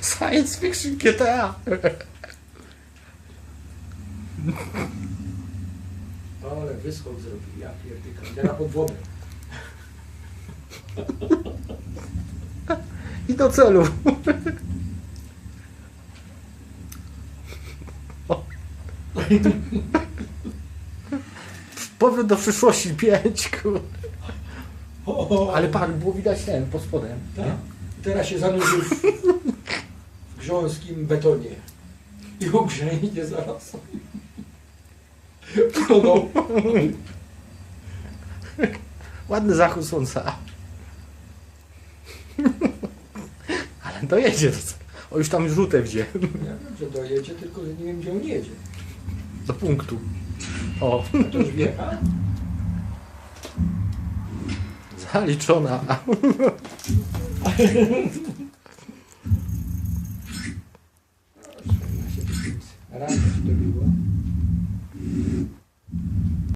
Science fiction GTA. Ale wyskok zrobił, ja pierdykam. Ja na podwodę. I do celu. Powrót do przyszłości 5, kurde. O, Ale patrz, było widać ten, pod spodem. Tak. Teraz się zanurzył w, w grząskim betonie. I ogrzejnie zaraz. Płonął. Ładny zachód słońca. Ale dojedzie. O, już tam żółte wdzie. Ja wiem, że dojedzie, tylko że nie wiem, gdzie on jedzie. Do punktu. O, A to już wjecha? Zaliczona. Rano to było.